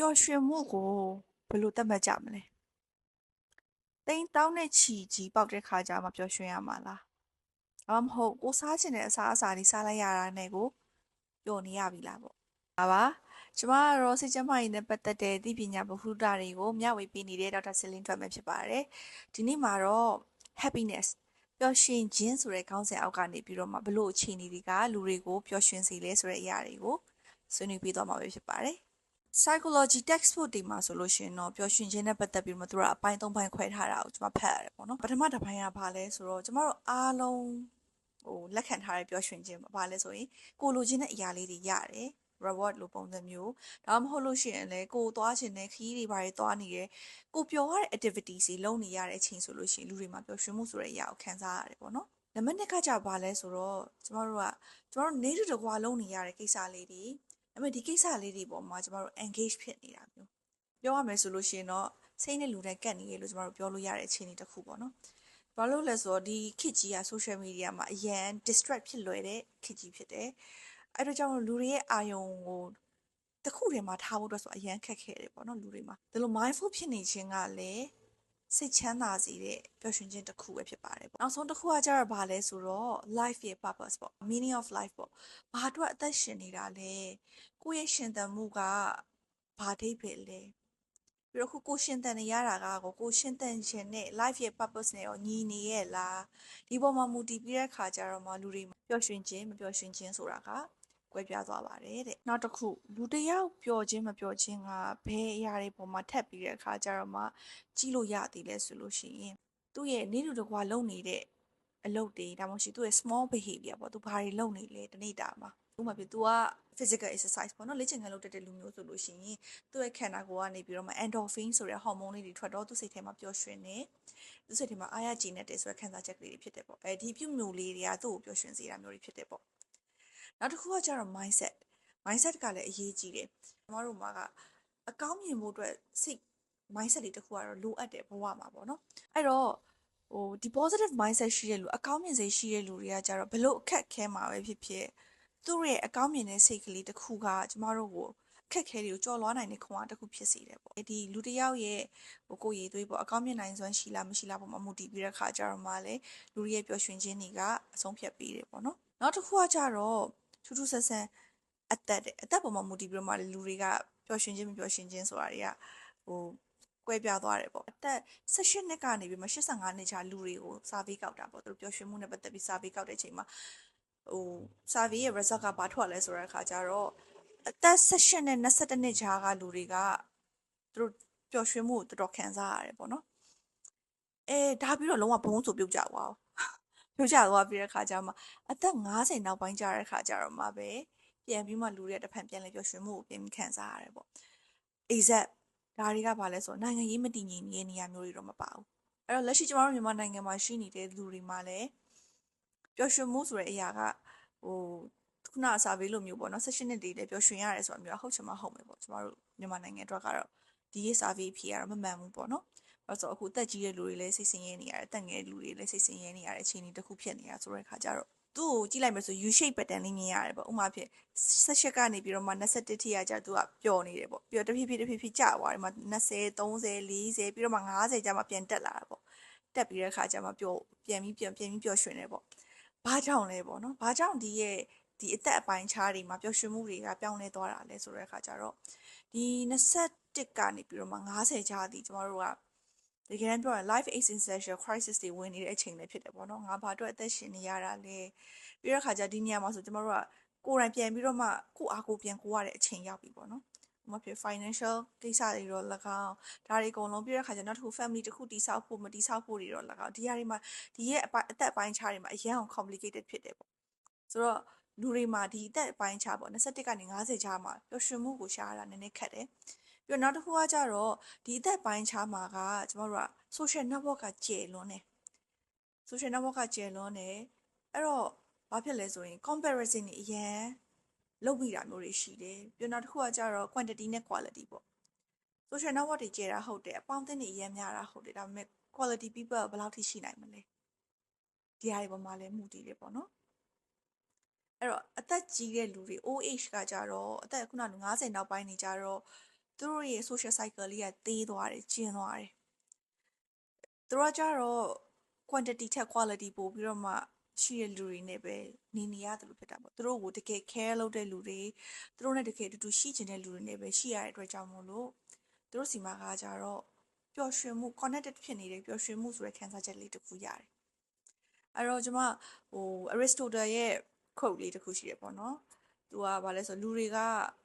ပျော်ရွှင်မှုကိုဘယ်လိုသတ်မှတ်ကြမလဲတိန်တောင်းတဲ့ချီကြီးပေါက်တဲ့ခါကျမှပျော်ရွှင်ရမှာလားဒါမှမဟုတ်ကိုစားချင်တဲ့အစားအစာတွေစားလိုက်ရတာနဲ့ကိုပျော်နေရပြီလားပေါ့ဟာပါကျမကတော့စိတ်ကျန်းမာရေးနဲ့ပတ်သက်တဲ့သိပညာဗဟုသုတတွေကိုမျှဝေပေးနေတဲ့ဒေါက်တာဆလင်းထွက်မယ်ဖြစ်ပါတယ်ဒီနေ့မှာတော့ happiness ပျော်ရွှင်ခြင်းဆိုတဲ့ခေါင်းစဉ်အောက်ကနေပြီးတော့မှဘလို့အခြေအနေတွေကလူတွေကိုပျော်ရွှင်စေလဲဆိုတဲ့အရာတွေကိုဆွေးနွေးပေးသွားမှာပဲဖြစ်ပါတယ် psychology textbook တွေမှာဆိုလို့ရှိရင်တော့ပျော်ရွှင်ခြင်းနဲ့ပတ်သက်ပြီးမှသူတို့ကအပိုင်း၃ပိုင်းခွဲထားတာကိုကျွန်မဖတ်ရတယ်ပေါ့နော်ပထမတစ်ပိုင်းကဘာလဲဆိုတော့ကျွန်မတို့အားလုံးဟိုလက်ခံထားတဲ့ပျော်ရွှင်ခြင်းဘာလဲဆိုရင်ကိုလိုချင်တဲ့အရာလေးတွေရတယ် reward လို့ပုံစံမျိုးဒါမှမဟုတ်လို့ရှိရင်လည်းကိုသွားခြင်းနဲ့ခရီးတွေဘာတွေသွားနေရဲကိုပျော်ရတဲ့ activities တွေလုပ်နေရတဲ့အချိန်ဆိုလို့ရှိရင်လူတွေမှာပျော်ရွှင်မှုဆိုတဲ့အရာကိုခံစားရတယ်ပေါ့နော်နံပါတ်2ကကြပါလဲဆိုတော့ကျမတို့ကကျမတို့နေတူတကွာလုံးနေရတဲ့ကိစ္စလေးတွေ ဒါပေမဲ့ဒီကိစ္စလေးတွေပေါ်မှာကျမတို့ engage ဖြစ်နေတာမျိုးပြောရမယ်ဆိုလို့ရှိရင်တော့စိတ်နဲ့လူနဲ့ကပ်နေရလို့ကျမတို့ပြောလို့ရတဲ့အခြေအနေတစ်ခုပေါ့နော်ဘာလို့လဲဆိုတော့ဒီခေတ်ကြီးက social media မှာအရန် distract ဖြစ်လွယ်တဲ့ခေတ်ကြီးဖြစ်တယ်အဲ့တော့ကြောင့်လူတွေရဲ့အာယုံကိုတစ်ခုတည်းမှာထားဖို့အတွက်ဆိုအရန်ခက်ခဲတယ်ပေါ့နော်လူတွေမှာဒါလို့ mindful ဖြစ်နေခြင်းကလည်း စိတ်ချမ်းသာစေတဲ့ပျော်ရွှင်ခြင်းတစ်ခုပဲဖြစ်ပါတယ်ပေါ့နောက်ဆုံးတစ်ခုကကျတော့ဘာလဲဆိုတော့ life ရဲ့ purpose ပေါ့ meaning of life ပေါ့ဘာအတွက်အသက်ရှင်နေတာလဲကိုယ့်ရဲ့ရှင်သန်မှုကဘာဒိတ်ပဲလဲပြီးတော့ခုကိုရှင်သန်နေရတာကကိုကိုရှင်သန်ခြင်းနဲ့ life ရဲ့ purpose နဲ့ရောညီနေရဲ့လားဒီပေါ်မှာမူတည်ပြီးတဲ့ခါကျတော့မှလူတွေပျော်ရွှင်ခြင်းမပျော်ရွှင်ခြင်းဆိုတာက ကွဲပြားသွားပါတယ်တဲ့နောက်တစ်ခုလူတစ်ယောက်ပျော်ခြင်းမပျော်ခြင်းကဘယ်အရာတွေပေါ်မှာထပ်ပြီးတဲ့အခါကျတော့မှကြည့်လို့ရသေးလဲဆိုလို့ရှိရင်သူ့ရဲ့နေလူတကွာလုံနေတဲ့အလုပ်တွေဒါမှမဟုတ်သူ့ရဲ့ small behavior ပေါ့သူဘာတွေလုပ်နေလဲတနေ့တာမှာဥပမာပြ तू က physical exercise ပေါ့နော်လေ့ကျင့်ခန်းလုပ်တတ်တဲ့လူမျိုးဆိုလို့ရှိရင်သူ့ရဲ့ခန္ဓာကိုယ်ကနေပြီးတော့မှ endorphin ဆိုတဲ့ hormone လေးတွေထွက်တော့သူ့စိတ်ထဲမှာပျော်ရွှင်နေသူ့စိတ်ထဲမှာအားရကျေနပ်တယ်ဆိုတဲ့ခံစားချက်ကလေးတွေဖြစ်တယ်ပေါ့အဲဒီပြုမျိုးလေးတွေကသူ့ကိုပျော်ရွှင်စေတာမျိုးတွေဖြစ်တယ်ပေါ့ နောက်တစ်ခုကကျတော့ mindset mindset ကလည်းအရေးကြီးတယ်ကျမတို့မှာကအကောင်းမြင်ဖို့အတွက်စိတ် mindset တွေတစ်ခုကတော့လိုအပ်တယ်ဘဝမှာပေါ့နော်အဲ့တော့ဟိုဒီ positive mindset ရှိတဲ့လူအကောင်းမြင်စိတ်ရှိတဲ့လူတွေကကြတော့ဘလို့အခက်ခဲမှာပဲဖြစ်ဖြစ်သူ့ရဲ့အကောင်းမြင်တဲ့စိတ်ကလေးတစ်ခုကကျမတို့ကိုအခက်ခဲတွေကိုကြော်လွှားနိုင်တဲ့ခွန်အားတစ်ခုဖြစ်စေတယ်ပေါ့ဒီလူတစ်ယောက်ရဲ့ဟိုကိုရည်သွေးပေါ့အကောင်းမြင်နိုင်စွမ်းရှိလားမရှိလားပေါ့မမူတည်ပြီးတဲ့ခါကျတော့မှလည်းလူတွေရဲ့ပျော်ရွှင်ခြင်းတွေကအဆုံးဖြတ်ပေးတယ်ပေါ့နော်နောက်တစ်ခုကကြတော့ ထူးထူးဆန်းဆန်းအသက်တဲ့အသက်ပေါ်မှာမူတည်ပြီးတော့မှလူတွေကပျော်ရွှင်ခြင်းမပျော်ရွှင်ခြင်းဆိုတာတွေကဟိုကွဲပြားသွားတယ်ပေါ့အသက်18နှစ်ကနေပြီးမှ85နှစ်ကြာလူတွေကိုစာပေးကောက်တာပေါ့သူတို့ပျော်ရွှင်မှုနဲ့ပတ်သက်ပြီးစာပေးကောက်တဲ့အချိန်မှာဟို survey ရဲ့ result ကဘာထွက်လဲဆိုတဲ့အခါကျတော့အသက်18နဲ့22နှစ်ကြားကလူတွေကသူတို့ပျော်ရွှင်မှုကိုတော်တော်ခံစားရတယ်ပေါ့နော်အဲဒါပြီးတော့လုံးဝဘုံဆိုပြုတ်ကြသွား ပြုတ်ကြသွားပြီးတဲ့ခါကျမှအသက်50နောက်ပိုင်းကျတဲ့ခါကျတော့မှပဲပြန်ပြီးမှလူတွေတစ်ဖန်ပြန်လဲပျော်ရွှင်မှုကိုပြန်ခံစားရတယ်ပေါ့ exact ဒါတွေကဘာလဲဆိုတော့နိုင်ငံရေးမတည်ငြိမ်နေတဲ့နေရာမျိုးတွေတော့မပါဘူးအဲ့တော့လက်ရှိကျမတို့မြန်မာနိုင်ငံမှာရှိနေတဲ့လူတွေမှာလည်းပျော်ရွှင်မှုဆိုတဲ့အရာကဟိုခုနအစာဘေးလိုမျိုးပေါ့နော်16နှစ်တည်းလည်းပျော်ရွှင်ရတယ်ဆိုတာမျိုးဟုတ်ချင်မှဟုတ်မယ်ပေါ့ကျမတို့မြန်မာနိုင်ငံအတွက်ကတော့ဒီရေးစာဘေးဖြေရတော့မမှန်ဘူးပေါ့နော် အဲ့ဆိုအခုတက်ကြီးတဲ့လူတွေလည်းစိတ်ဆင်းရဲနေရတယ်တက်ငယ်လူတွေလည်းစိတ်ဆင်းရဲနေရတဲ့အခြေအနေတစ်ခုဖြစ်နေတာဆိုတဲ့ခါကျတော့သူ့ကိုကြည့်လိုက်မယ်ဆို U shape pattern လေးမြင်ရတယ်ပေါ့ဥမာဖြစ်18ကနေပြီးတော့မှ21ထိရကြသူကပျော်နေတယ်ပေါ့ပြီးတော့တဖြည်းဖြည်းတဖြည်းဖြည်းကျသွားတယ်မှ20 30 40ပြီးတော့မှ90ကျမှပြန်တက်လာတာပေါ့တက်ပြီးတဲ့ခါကျမှပျော်ပြန်ပြီးပြန်ပြန်ပြီးပျော်ရွှင်တယ်ပေါ့ဘာကြောင့်လဲပေါ့နော်ဘာကြောင့်ဒီရဲ့ဒီအသက်အပိုင်းခြားတွေမှာပျော်ရွှင်မှုတွေကပြောင်းလဲသွားတာလဲဆိုတဲ့အခါကျတော့ဒီ21ကနေပြီးတော့မှ90ကြားသည်ကျမတို့က တကယ်တမ်းပြောရင် life existential crisis တွေဝင်နေတဲ့အချိန်လည်းဖြစ်တယ်ပေါ့နော်ငါဘာအတွက်အသက်ရှင်နေရတာလဲပြီးတော့ခါကျဒီနေရာမှာဆိုကျမတို့ကကိုယ်တိုင်ပြန်ပြီးတော့မှကိုအားကိုပြန်ကိုရတဲ့အချိန်ရောက်ပြီပေါ့နော်မဖြစ် financial ကိစ္စတွေတော့၎င်းဒါတွေအကုန်လုံးပြတဲ့ခါကျနောက်တစ်ခု family တစ်ခုတည်ဆောက်ဖို့မတည်ဆောက်ဖို့တွေတော့၎င်းဒီဟာတွေမှာဒီရဲ့အသက်အပိုင်းခြားတွေမှာအရန်အောင် complicated ဖြစ်တယ်ပေါ့ဆိုတော့လူတွေမှာဒီအသက်အပိုင်းခြားပေါ့21ကနေ50ခြားမှာပျော်ရွှင်မှုကိုရှာရတာနည်းနည်းခက်တယ် ပြီးတော့နောက်တစ်ခုကကြတော့ဒီအသက်ပိုင်းခြားမှာကကျမတို့က social network ကကျယ်လွန်းတယ် social network ကကျယ်လွန်းတယ်အဲ့တော့ဘာဖြစ်လဲဆိုရင် comparison တွေအရင်လုပ်မိတာမျိုးတွေရှိတယ်ပြီးတော့နောက်တစ်ခုကကြတော့ quantity နဲ့ quality ပေါ့ social network တွေကျယ်တာဟုတ်တယ်အပေါင်းအသင်းတွေအရင်များတာဟုတ်တယ်ဒါပေမဲ့ quality people ဘယ်လောက်ထိရှိနိုင်မလဲဒီဟာတွေပေါ်မှာလည်းမူတည်တယ်ပေါ့နော်အဲ့တော့အသက်ကြီးတဲ့လူတွေ OH ကကြတော့အသက်ခုနက50နောက်ပိုင်းနေကြတော့ သူတို့ရဲ့ social cycle လေးကသေးသွားတယ်ကျဉ်သွားတယ်သူတို့ကကြတော့ quantity ထက် quality ပို့ပြီးတော့မှရှိတဲ့လူတွေနဲ့ပဲနေနေရတယ်လို့ဖြစ်တာပေါ့သူတို့ကိုတကယ် care လုပ်တဲ့လူတွေသူတို့နဲ့တကယ်အတူတူရှိချင်တဲ့လူတွေနဲ့ပဲရှိရတဲ့အတွက်ကြောင့်မို့လို့သူတို့စီမှာကကြတော့ပျော်ရွှင်မှု connected ဖြစ်နေတဲ့ပျော်ရွှင်မှုဆိုတဲ့ခံစားချက်လေးတစ်ခုရတယ်အဲ့တော့ကျွန်မဟို Aristotle ရဲ့ quote လေးတစ်ခုရှိတယ်ပေါ့နော်သူကဘာလဲဆိုလူတွေက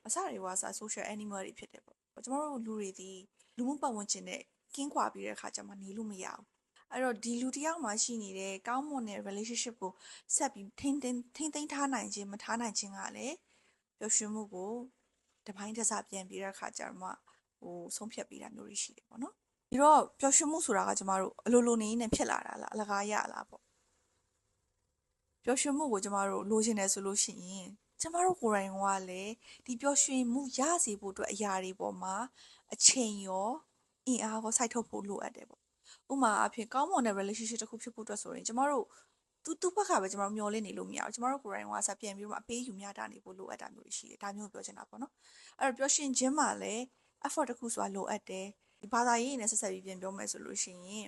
အစတွေကစ social animal တွေဖြစ်တယ်ပေါ့ ကျွန်တော်တို့လူတွေဒီလူမှုပတ်ဝန်းကျင်နဲ့ကင်းကွာပြီးတဲ့အခါကျမှနေလို့မရဘူးအဲ့တော့ဒီလူတစ်ယောက်မှရှိနေတဲ့ကောင်းမွန်တဲ့ relationship ကိုဆက်ပြီးထိန်းသိမ်းထိန်းသိမ်းထားနိုင်ခြင်းမထားနိုင်ခြင်းကလည်းပျော်ရွှင်မှုကိုတပိုင်းတစ်စပြန်ပြီးတဲ့အခါကျမှဟိုဆုံးဖြတ်ပြီးတာမျိုးတွေရှိတယ်ပေါ့နော်ဒီတော့ပျော်ရွှင်မှုဆိုတာကကျမတို့အလိုလိုနေနေဖြစ်လာတာလားအလကားရလားပေါ့ပျော်ရွှင်မှုကိုကျမတို့လိုချင်တယ်ဆိုလို့ရှိရင် ကျမတို့ကိုယ်တိုင်ကလည်းဒီပျော်ရွှင်မှုရစေဖို့အတွက်အရာတွေပေါ်မှာအချိန်ရောအင်အားကိုစိုက်ထုတ်ဖို့လိုအပ်တယ်ပေါ့ဥမာအဖြစ်ကောင်းမွန်တဲ့ relationship တစ်ခုဖြစ်ဖို့အတွက်ဆိုရင်ကျမတို့သူသူဘက်ကပဲကျမတို့မျောလင့်နေလို့မရဘူးကျမတို့ကိုယ်တိုင်ကဆက်ပြန်ပြီးတော့အပေးယူများတာနေဖို့လိုအပ်တာမျိုးရှိတယ်ဒါမျိုးပြောချင်တာပေါ့နော်အဲ့တော့ပျော်ရွှင်ခြင်းမှာလည်း effort တစ်ခုဆိုတာလိုအပ်တယ်ဒီဘာသာရေးနဲ့ဆက်ဆက်ပြီးပြန်ပြောမယ်ဆိုလို့ရှိရင်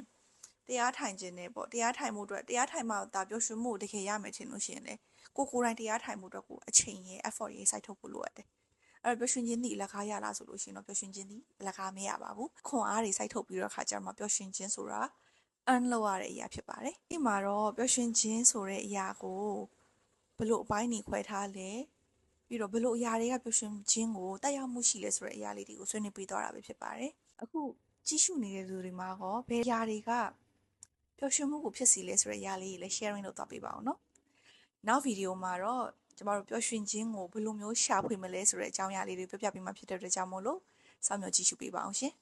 တရားထိုင်ခြင်းနဲ့ပေါ့တရားထိုင်မှုအတွက်တရားထိုင်မှဒါပျော်ရွှင်မှုတကယ်ရမယ်ထင်လို့ရှိရင်လေကိုကိုယ်တိုင်တရားထိုင်မှုအတွက်ကိုအချိန်ရယ် effort ရယ်စိုက်ထုတ်ဖို့လိုအပ်တယ်အဲ့တော့ပျော်ရွှင်ခြင်းဒီအလကားရလားဆိုလို့ရှိရင်တော့ပျော်ရွှင်ခြင်းဒီအလကားမရပါဘူးခွန်အားတွေစိုက်ထုတ်ပြီးတော့ခါကြမှာပျော်ရွှင်ခြင်းဆိုတာ earn လုပ်ရတဲ့အရာဖြစ်ပါတယ်ဒီမှာတော့ပျော်ရွှင်ခြင်းဆိုတဲ့အရာကိုဘလို့အပိုင်းနေခွဲထားလဲပြီးတော့ဘလို့အရာတွေကပျော်ရွှင်ခြင်းကိုတက်ရောက်မှုရှိလဲဆိုတဲ့အရာလေးတွေကိုဆွေးနွေးပေးသွားတာပဲဖြစ်ပါတယ်အခုကြည့်ရှုနေတဲ့သူတွေမှာကောဘယ်အရာတွေက ပျော်ရွှင်မှုကိုဖြစ်စီလဲဆိုတဲ့အရာလေးတွေလည်း sharing လုပ်သွားပေးပါအောင်နော်နောက်ဗီဒီယိုမှာတော့ကျမတို့ပျော်ရွှင်ခြင်းကိုဘယ်လိုမျိုးရှာဖွေမလဲဆိုတဲ့အကြောင်းအရာလေးတွေပြပြပေးမှဖြစ်တဲ့အတွက်ကြောင့်မို့လို့စောင့်မျှော်ကြည့်ရှုပေးပါအောင်ရှင်